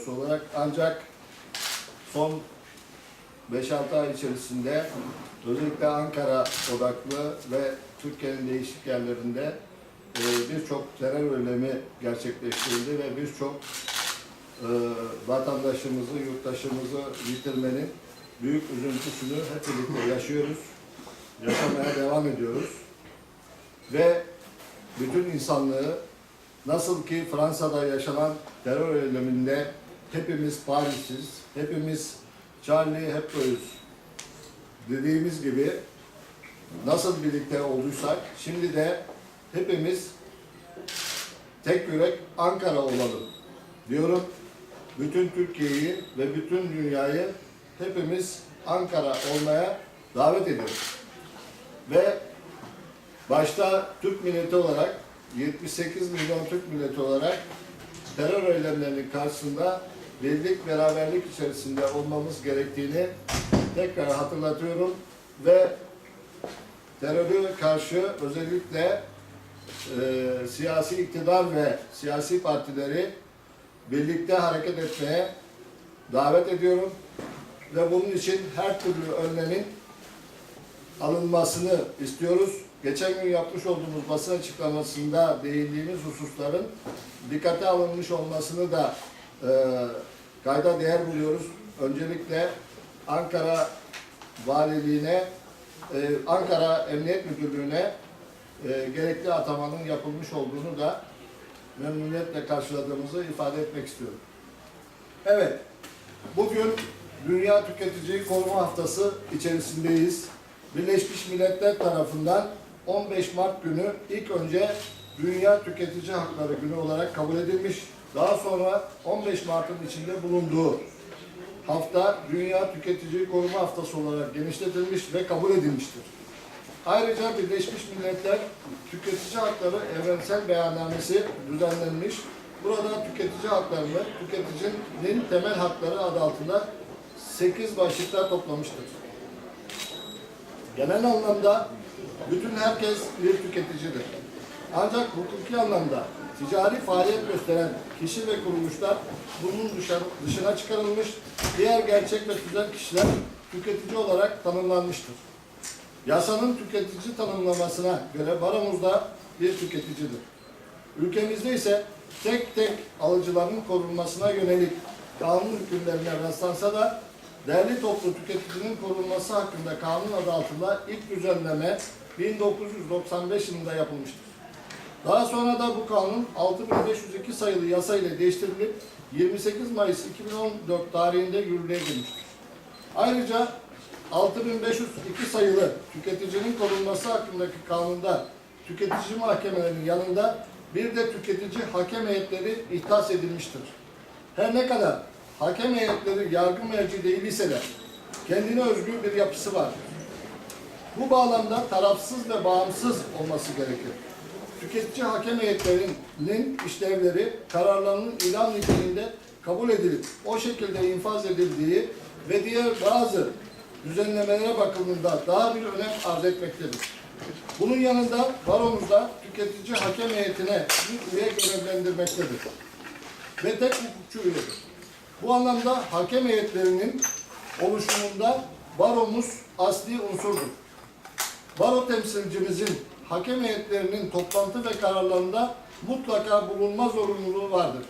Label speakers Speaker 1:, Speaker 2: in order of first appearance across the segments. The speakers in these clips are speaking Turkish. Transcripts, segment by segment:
Speaker 1: barosu olarak ancak son 5-6 ay içerisinde özellikle Ankara odaklı ve Türkiye'nin değişik yerlerinde e, birçok terör eylemi gerçekleştirildi ve birçok e, vatandaşımızı, yurttaşımızı yitirmenin büyük üzüntüsünü hep birlikte yaşıyoruz. Yaşamaya devam ediyoruz. Ve bütün insanlığı nasıl ki Fransa'da yaşanan terör eyleminde hepimiz Paris'iz, hepimiz Charlie Hebdo'yuz dediğimiz gibi nasıl birlikte olduysak şimdi de hepimiz tek yürek Ankara olalım diyorum. Bütün Türkiye'yi ve bütün dünyayı hepimiz Ankara olmaya davet ediyoruz. Ve başta Türk milleti olarak 78 milyon Türk milleti olarak terör eylemlerinin karşısında birlik beraberlik içerisinde olmamız gerektiğini tekrar hatırlatıyorum ve teröre karşı özellikle e, siyasi iktidar ve siyasi partileri birlikte hareket etmeye davet ediyorum ve bunun için her türlü önlemin alınmasını istiyoruz. Geçen gün yapmış olduğumuz basın açıklamasında değindiğimiz hususların dikkate alınmış olmasını da e, kayda değer buluyoruz. Öncelikle Ankara Valiliğine, e, Ankara Emniyet Müdürlüğü'ne e, gerekli atamanın yapılmış olduğunu da memnuniyetle karşıladığımızı ifade etmek istiyorum. Evet, bugün Dünya Tüketiciyi Koruma Haftası içerisindeyiz. Birleşmiş Milletler tarafından 15 Mart günü ilk önce Dünya Tüketici Hakları Günü olarak kabul edilmiş. Daha sonra 15 Mart'ın içinde bulunduğu hafta Dünya Tüketiciyi Koruma Haftası olarak genişletilmiş ve kabul edilmiştir. Ayrıca Birleşmiş Milletler Tüketici Hakları Evrensel Beyannamesi düzenlenmiş. Burada tüketici haklarını, tüketicinin temel hakları adı altında 8 başlıkta toplamıştır. Genel anlamda bütün herkes bir tüketicidir. Ancak hukuki anlamda ticari faaliyet gösteren kişi ve kuruluşlar bunun dışına çıkarılmış, diğer gerçek ve tüzel kişiler tüketici olarak tanımlanmıştır. Yasanın tüketici tanımlamasına göre baromuz da bir tüketicidir. Ülkemizde ise tek tek alıcıların korunmasına yönelik kanun hükümlerine rastlansa da değerli toplu tüketicinin korunması hakkında kanun adı altında ilk düzenleme 1995 yılında yapılmıştır. Daha sonra da bu kanun 6502 sayılı yasa ile değiştirilip 28 Mayıs 2014 tarihinde yürürlüğe girmiştir. Ayrıca 6502 sayılı tüketicinin korunması hakkındaki kanunda tüketici mahkemelerinin yanında bir de tüketici hakem heyetleri ihtas edilmiştir. Her ne kadar hakem heyetleri yargı merci değil ise de kendine özgü bir yapısı var. Bu bağlamda tarafsız ve bağımsız olması gerekir. Tüketici hakem heyetlerinin işlevleri kararlarının ilan niteliğinde kabul edilip o şekilde infaz edildiği ve diğer bazı düzenlemelere bakımında daha bir önem arz etmektedir. Bunun yanında baromuzda tüketici hakem heyetine bir üye görevlendirmektedir. Ve tek hukukçu üyedir. Bu anlamda hakem heyetlerinin oluşumunda baromuz asli unsurdur. Baro temsilcimizin hakem heyetlerinin toplantı ve kararlarında mutlaka bulunma zorunluluğu vardır.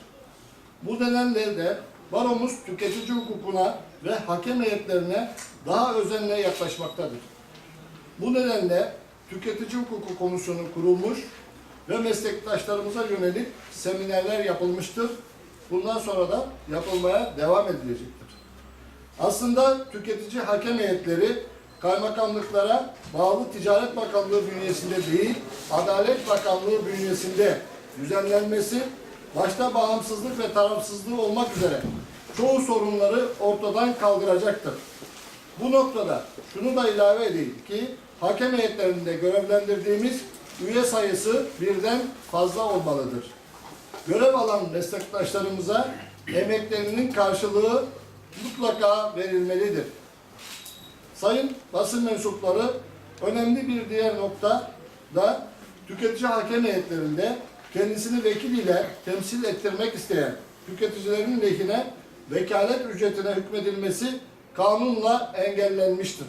Speaker 1: Bu nedenle de baromuz tüketici hukukuna ve hakem heyetlerine daha özenle yaklaşmaktadır. Bu nedenle tüketici hukuku komisyonu kurulmuş ve meslektaşlarımıza yönelik seminerler yapılmıştır. Bundan sonra da yapılmaya devam edilecektir. Aslında tüketici hakem heyetleri kaymakamlıklara bağlı Ticaret Bakanlığı bünyesinde değil, Adalet Bakanlığı bünyesinde düzenlenmesi, başta bağımsızlık ve tarafsızlığı olmak üzere çoğu sorunları ortadan kaldıracaktır. Bu noktada şunu da ilave edeyim ki hakem heyetlerinde görevlendirdiğimiz üye sayısı birden fazla olmalıdır. Görev alan meslektaşlarımıza emeklerinin karşılığı mutlaka verilmelidir. Sayın basın mensupları önemli bir diğer nokta da tüketici hakem heyetlerinde kendisini vekil ile temsil ettirmek isteyen tüketicilerin lehine vekalet ücretine hükmedilmesi kanunla engellenmiştir.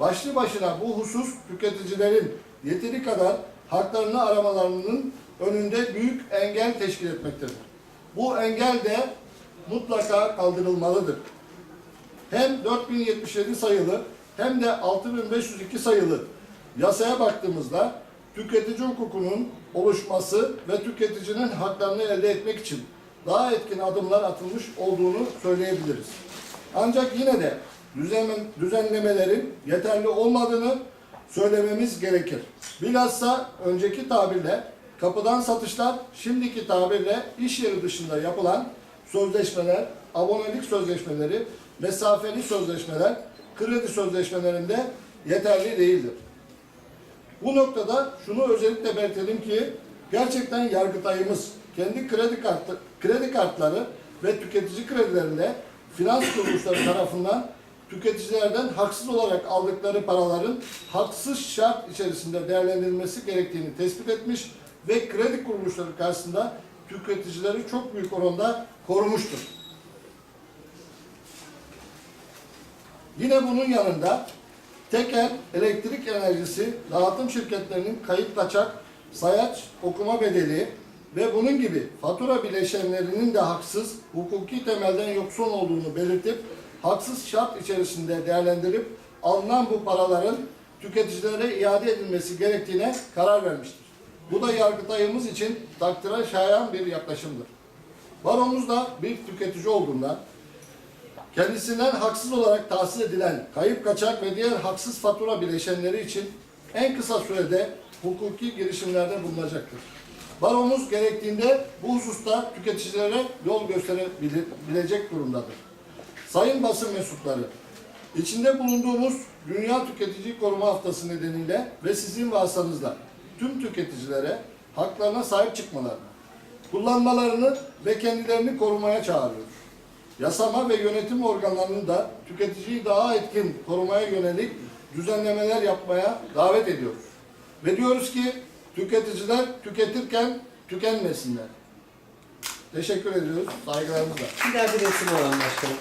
Speaker 1: Başlı başına bu husus tüketicilerin yeteri kadar haklarını aramalarının önünde büyük engel teşkil etmektedir. Bu engel de mutlaka kaldırılmalıdır. Hem 4077 sayılı hem de 6502 sayılı yasaya baktığımızda tüketici hukukunun oluşması ve tüketicinin haklarını elde etmek için daha etkin adımlar atılmış olduğunu söyleyebiliriz. Ancak yine de düzenle- düzenlemelerin yeterli olmadığını söylememiz gerekir. Bilhassa önceki tabirle kapıdan satışlar, şimdiki tabirle iş yeri dışında yapılan sözleşmeler, abonelik sözleşmeleri, mesafeli sözleşmeler, kredi sözleşmelerinde yeterli değildir. Bu noktada şunu özellikle belirtelim ki gerçekten Yargıtay'ımız kendi kredi kartı, kredi kartları ve tüketici kredilerinde finans kuruluşları tarafından tüketicilerden haksız olarak aldıkları paraların haksız şart içerisinde değerlendirilmesi gerektiğini tespit etmiş ve kredi kuruluşları karşısında tüketicileri çok büyük oranda korumuştur. Yine bunun yanında tekel, elektrik enerjisi, dağıtım şirketlerinin kayıt kaçak, sayaç, okuma bedeli ve bunun gibi fatura bileşenlerinin de haksız, hukuki temelden yoksun olduğunu belirtip, haksız şart içerisinde değerlendirip alınan bu paraların tüketicilere iade edilmesi gerektiğine karar vermiştir. Bu da Yargıtay'ımız için takdire şayan bir yaklaşımdır. Baromuz da bir tüketici olduğundan kendisinden haksız olarak tahsis edilen kayıp kaçak ve diğer haksız fatura bileşenleri için en kısa sürede hukuki girişimlerde bulunacaktır. Baromuz gerektiğinde bu hususta tüketicilere yol gösterebilecek durumdadır. Sayın basın mensupları, içinde bulunduğumuz Dünya Tüketici Koruma Haftası nedeniyle ve sizin vasıtanızla tüm tüketicilere haklarına sahip çıkmalarını, kullanmalarını ve kendilerini korumaya çağırıyoruz. Yasama ve yönetim organlarının da tüketiciyi daha etkin korumaya yönelik düzenlemeler yapmaya davet ediyoruz. Ve diyoruz ki tüketiciler tüketirken tükenmesinler. Teşekkür ediyoruz. Saygılarımızla.
Speaker 2: Bir daha bir resim alalım başkanım.